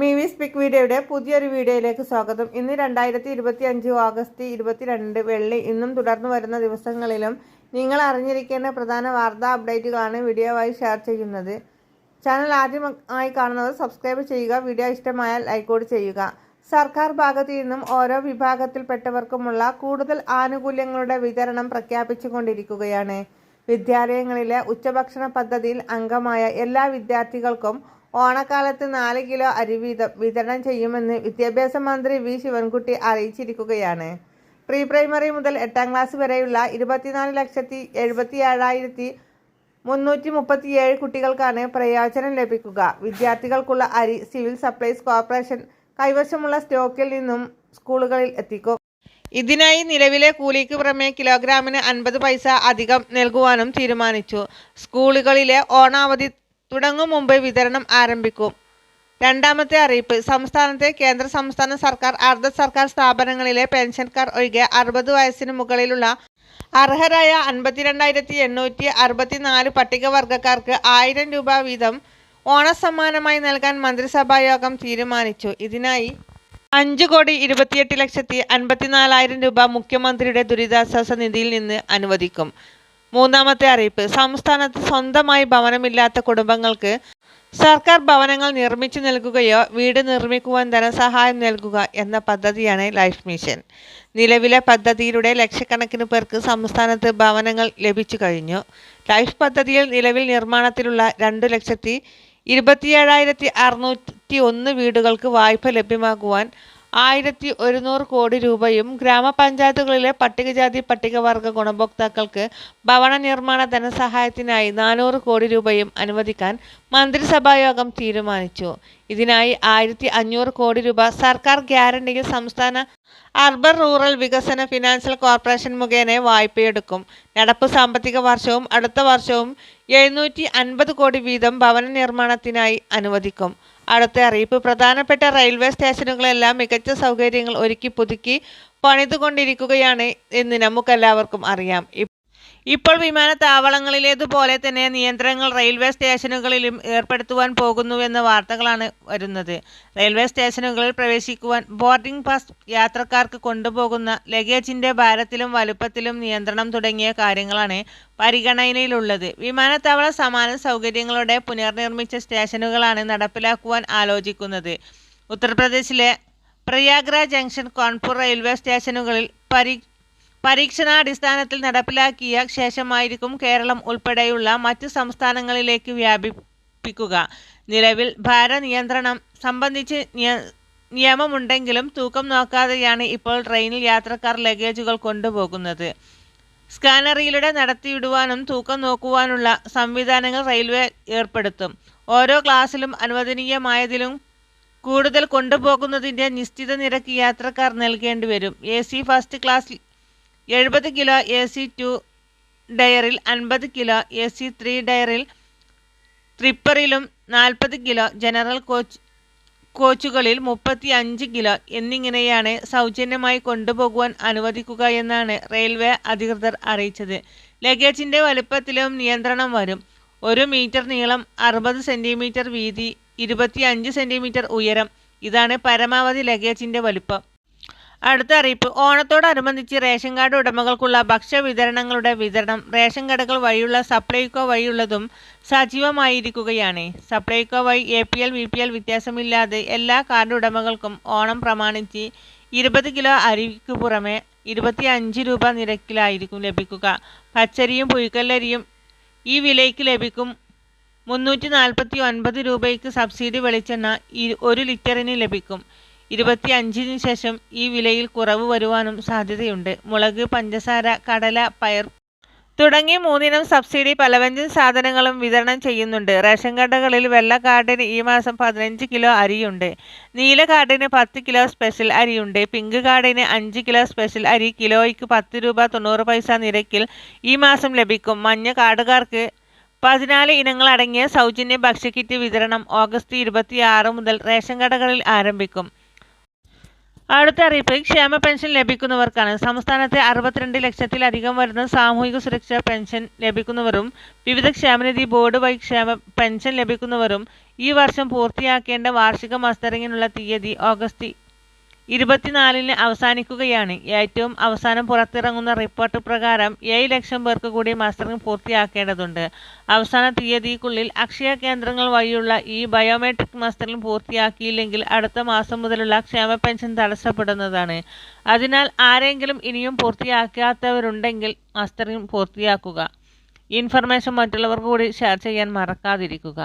മീവി സ്പിക് വീഡിയോയുടെ പുതിയൊരു വീഡിയോയിലേക്ക് സ്വാഗതം. ഇന്ന് രണ്ടായിരത്തി ഇരുപത്തി അഞ്ച് ഓഗസ്റ്റ് ഇരുപത്തിരണ്ട് വെള്ളി. ഇന്നും തുടർന്നു വരുന്ന ദിവസങ്ങളിലും നിങ്ങൾ അറിഞ്ഞിരിക്കേണ്ട പ്രധാന വാർത്താ അപ്ഡേറ്റുകളാണ് വീഡിയോവായി ഷെയർ ചെയ്യുന്നത്. ചാനൽ ആദ്യമായി കാണുന്നവർ സബ്സ്ക്രൈബ് ചെയ്യുക വീഡിയോ ഇഷ്ടമായാൽ ലൈക്കോട് ചെയ്യുക. സർക്കാർ ഭാഗത്തു നിന്നും ഓരോ വിഭാഗത്തിൽപ്പെട്ടവർക്കുമുള്ള കൂടുതൽ ആനുകൂല്യങ്ങളുടെ വിതരണം പ്രഖ്യാപിച്ചുകൊണ്ടിരിക്കുകയാണ്. വിദ്യാലയങ്ങളിലെ ഉച്ചഭക്ഷണ പദ്ധതിയിൽ അംഗമായ എല്ലാ വിദ്യാർത്ഥികൾക്കും ഓണക്കാലത്ത് നാല് കിലോ അരി വീതം വിതരണം ചെയ്യുമെന്ന് വിദ്യാഭ്യാസ മന്ത്രി വി ശിവൻകുട്ടി അറിയിച്ചിരിക്കുകയാണ്. പ്രീ പ്രൈമറി മുതൽ എട്ടാം ക്ലാസ് വരെയുള്ള ഇരുപത്തിനാല് ലക്ഷത്തി എഴുപത്തി ഏഴായിരത്തി മുന്നൂറ്റി മുപ്പത്തിയേഴ് കുട്ടികൾക്കാണ് പ്രയോജനം ലഭിക്കുക. വിദ്യാർത്ഥികൾക്കുള്ള അരി സിവിൽ സപ്ലൈസ് കോർപ്പറേഷൻ കൈവശമുള്ള സ്റ്റോക്കിൽ നിന്നും സ്കൂളുകളിൽ എത്തിക്കും. ഇതിനായി നിലവിലെ കൂലിക്ക് പുറമെ കിലോഗ്രാമിന് അൻപത് പൈസ അധികം നൽകുവാനും തീരുമാനിച്ചു. സ്കൂളുകളിലെ ഓണാവധി തുടങ്ങും മുമ്പ് വിതരണം ആരംഭിക്കും. രണ്ടാമത്തെ അറിയിപ്പ് സംസ്ഥാനത്തെ കേന്ദ്ര സംസ്ഥാന സർക്കാർ അർദ്ധ സർക്കാർ സ്ഥാപനങ്ങളിലെ പെൻഷൻകാർ ഒഴികെ അറുപത് വയസ്സിന് മുകളിലുള്ള അർഹരായ അൻപത്തിരണ്ടായിരത്തി എണ്ണൂറ്റി അറുപത്തിനാല് പട്ടികവർഗക്കാർക്ക് ആയിരം രൂപ വീതം ഓണസമ്മാനമായി നൽകാൻ മന്ത്രിസഭാ യോഗം തീരുമാനിച്ചു. ഇതിനായി അഞ്ച് കോടി ഇരുപത്തിയെട്ട് ലക്ഷത്തി അൻപത്തിനാലായിരം രൂപ മുഖ്യമന്ത്രിയുടെ ദുരിതാശ്വാസ നിധിയിൽ നിന്ന് അനുവദിക്കും. മൂന്നാമത്തെ അറിയിപ്പ്. സംസ്ഥാനത്ത് സ്വന്തമായി ഭവനമില്ലാത്ത കുടുംബങ്ങൾക്ക് സർക്കാർ ഭവനങ്ങൾ നിർമ്മിച്ചു നൽകുകയോ വീട് നിർമ്മിക്കുവാൻ ധനസഹായം നൽകുക എന്ന പദ്ധതിയാണ് ലൈഫ് മിഷൻ. നിലവിലെ പദ്ധതിയിലൂടെ ലക്ഷക്കണക്കിന് പേർക്ക് സംസ്ഥാനത്ത് ഭവനങ്ങൾ ലഭിച്ചു കഴിഞ്ഞു. ലൈഫ് പദ്ധതിയിൽ നിലവിൽ നിർമ്മാണത്തിലുള്ള രണ്ടു ലക്ഷത്തി ഇരുപത്തിയേഴായിരത്തി അറുന്നൂറ്റി ഒന്ന് വീടുകൾക്ക് വായ്പ ലഭ്യമാക്കുവാൻ ആയിരത്തി ഒരുന്നൂറ് കോടി രൂപയും ഗ്രാമപഞ്ചായത്തുകളിലെ പട്ടികജാതി പട്ടികവർഗ ഗുണഭോക്താക്കൾക്ക് ഭവന നിർമ്മാണ ധനസഹായത്തിനായി നാനൂറ് കോടി രൂപയും അനുവദിക്കാൻ മന്ത്രിസഭായോഗം തീരുമാനിച്ചു. ഇതിനായി ആയിരത്തി അഞ്ഞൂറ് കോടി രൂപ സർക്കാർ ഗ്യാരണ്ടിയിൽ സംസ്ഥാന അർബൻ റൂറൽ വികസന ഫിനാൻഷ്യൽ കോർപ്പറേഷൻ മുഖേന വായ്പയെടുക്കും. നടപ്പ് സാമ്പത്തിക വർഷവും അടുത്ത വർഷവും എഴുന്നൂറ്റി അൻപത് കോടി വീതം ഭവന നിർമ്മാണത്തിനായി അനുവദിക്കും. അടുത്ത അറിയിപ്പ്. പ്രധാനപ്പെട്ട റെയിൽവേ സ്റ്റേഷനുകളെല്ലാം മികച്ച സൗകര്യങ്ങൾ ഒരുക്കി പുതുക്കി പണിതുകൊണ്ടിരിക്കുകയാണ് എന്ന് നമുക്കെല്ലാവർക്കും അറിയാം. ഇപ്പോൾ വിമാനത്താവളങ്ങളിലേതുപോലെ തന്നെ നിയന്ത്രണങ്ങൾ റെയിൽവേ സ്റ്റേഷനുകളിലും ഏർപ്പെടുത്തുവാൻ പോകുന്നുവെന്ന വാർത്തകളാണ് വരുന്നത്. റെയിൽവേ സ്റ്റേഷനുകളിൽ പ്രവേശിക്കുവാൻ ബോർഡിംഗ് പാസ് യാത്രക്കാർക്ക് കൊണ്ടുപോകുന്ന ലഗേജിന്റെ ഭാരത്തിലും വലുപ്പത്തിലും നിയന്ത്രണം തുടങ്ങിയ കാര്യങ്ങളാണ് പരിഗണനയിലുള്ളത്. വിമാനത്താവള സമാന സൗകര്യങ്ങളോടെ പുനർനിർമ്മിച്ച സ്റ്റേഷനുകളാണ് നടപ്പിലാക്കുവാൻ ആലോചിക്കുന്നത്. ഉത്തർപ്രദേശിലെ പ്രയാഗ്ര ജംഗ്ഷൻ കാൺപൂർ റെയിൽവേ സ്റ്റേഷനുകളിൽ പരി പരീക്ഷണാടിസ്ഥാനത്തിൽ നടപ്പിലാക്കിയ ശേഷമായിരിക്കും കേരളം ഉൾപ്പെടെയുള്ള മറ്റ് സംസ്ഥാനങ്ങളിലേക്ക് വ്യാപിപ്പിക്കുക. നിലവിൽ ഭാരനിയന്ത്രണം സംബന്ധിച്ച് നിയമമുണ്ടെങ്കിലും തൂക്കം നോക്കാതെയാണ് ഇപ്പോൾ ട്രെയിനിൽ യാത്രക്കാർ ലഗേജുകൾ കൊണ്ടുപോകുന്നത്. സ്കാനറിയിലൂടെ നടത്തിവിടുവാനും തൂക്കം നോക്കുവാനുള്ള സംവിധാനങ്ങൾ റെയിൽവേ ഏർപ്പെടുത്തും. ഓരോ ക്ലാസ്സിലും അനുവദനീയമായതിലും കൂടുതൽ കൊണ്ടുപോകുന്നതിന്റെ നിശ്ചിത നിരക്ക് യാത്രക്കാർ നൽകേണ്ടി വരും. എ ഫസ്റ്റ് ക്ലാസ് എഴുപത് കിലോ എ സി ടു ഡയറിൽ അൻപത് കിലോ എ സി ത്രീ ഡയറിൽ ത്രിപ്പറിലും നാൽപ്പത് കിലോ ജനറൽ കോച്ച് കോച്ചുകളിൽ മുപ്പത്തി അഞ്ച് കിലോ എന്നിങ്ങനെയാണ് സൗജന്യമായി കൊണ്ടുപോകുവാൻ അനുവദിക്കുക എന്നാണ് റെയിൽവേ അധികൃതർ അറിയിച്ചത്. ലഗേജിന്റെ വലുപ്പത്തിലും നിയന്ത്രണം വരും. ഒരു മീറ്റർ നീളം അറുപത് സെന്റിമീറ്റർ വീതി ഇരുപത്തി അഞ്ച് സെന്റിമീറ്റർ ഉയരം. ഇതാണ് പരമാവധി ലഗേജിന്റെ വലുപ്പം. അടുത്ത അറിയിപ്പ്. ഓണത്തോടനുബന്ധിച്ച് റേഷൻ കാർഡ് ഉടമകൾക്കുള്ള ഭക്ഷ്യവിതരണങ്ങളുടെ വിതരണം റേഷൻ കടകൾ വഴിയുള്ള സപ്ലൈകോ വഴിയുള്ളതും സജീവമായിരിക്കുകയാണ്. സപ്ലൈകോ വഴി A P L B P L വ്യത്യാസമില്ലാതെ എല്ലാ കാർഡ് ഉടമകൾക്കും ഓണം പ്രമാണിച്ച് ഇരുപത് കിലോ അരിക്ക് പുറമെ ഇരുപത്തി അഞ്ച് രൂപ നിരക്കിലായിരിക്കും ലഭിക്കുക. പച്ചരിയും പുഴുക്കല്ലരിയും ഈ വിലയ്ക്ക് ലഭിക്കും. മുന്നൂറ്റി നാൽപ്പത്തി ഒൻപത് രൂപയ്ക്ക് സബ്സിഡി വെളിച്ചെണ്ണ ഒരു ലിറ്ററിന് ലഭിക്കും. ഇരുപത്തി അഞ്ചിന് ശേഷം ഈ വിലയിൽ കുറവ് വരുവാനും സാധ്യതയുണ്ട്. മുളക് പഞ്ചസാര കടല പയർ തുടങ്ങി മൂന്നിനം സബ്സിഡി പലവ്യഞ്ജൻ സാധനങ്ങളും വിതരണം ചെയ്യുന്നുണ്ട്. റേഷൻ കടകളിൽ വെള്ള കാർഡിന് ഈ മാസം പതിനഞ്ച് കിലോ അരിയുണ്ട്. നീല കാർഡിന് പത്ത് കിലോ സ്പെഷ്യൽ അരിയുണ്ട്. പിങ്ക് കാർഡിന് അഞ്ച് കിലോ സ്പെഷ്യൽ അരി. കിലോയ്ക്ക് പത്ത് രൂപ തൊണ്ണൂറ് പൈസ നിരക്കിൽ ഈ മാസം ലഭിക്കും. മഞ്ഞ കാർഡുകാർക്ക് പതിനാല് ഇനങ്ങൾ അടങ്ങിയ സൗജന്യ ഭക്ഷ്യക്കിറ്റ് വിതരണം ഓഗസ്റ്റ് ഇരുപത്തിയാറ് മുതൽ റേഷൻ കടകളിൽ ആരംഭിക്കും. അടുത്ത അറിയിപ്പ് ക്ഷേമ പെൻഷൻ ലഭിക്കുന്നവർക്കാണ്. സംസ്ഥാനത്തെ അറുപത്തിരണ്ട് ലക്ഷത്തിലധികം വരുന്ന സാമൂഹിക സുരക്ഷാ പെൻഷൻ ലഭിക്കുന്നവരും വിവിധ ക്ഷേമനിധി ബോർഡ് വഴി ക്ഷേമ പെൻഷൻ ലഭിക്കുന്നവരും ഈ വർഷം പൂർത്തിയാക്കേണ്ട വാർഷിക മസ്റ്ററിങ്ങിനുള്ള തീയതി ഓഗസ്റ്റ് ഇരുപത്തിനാലിന് അവസാനിക്കുകയാണ്. ഏറ്റവും അവസാനം പുറത്തിറങ്ങുന്ന റിപ്പോർട്ട് പ്രകാരം ഏഴ് ലക്ഷം പേർക്ക് കൂടി മസ്റ്ററിംഗ് പൂർത്തിയാക്കേണ്ടതുണ്ട്. അവസാന തീയതിക്കുള്ളിൽ അക്ഷയ കേന്ദ്രങ്ങൾ വഴിയുള്ള ഈ ബയോമെട്രിക് മസ്റ്ററിംഗ് പൂർത്തിയാക്കിയില്ലെങ്കിൽ അടുത്ത മാസം മുതലുള്ള ക്ഷേമ പെൻഷൻ തടസ്സപ്പെടുന്നതാണ്. അതിനാൽ ആരെങ്കിലും ഇനിയും പൂർത്തിയാക്കാത്തവരുണ്ടെങ്കിൽ മസ്റ്ററിംഗ് പൂർത്തിയാക്കുക. ഇൻഫർമേഷൻ മറ്റുള്ളവർക്ക് കൂടി ഷെയർ ചെയ്യാൻ മറക്കാതിരിക്കുക.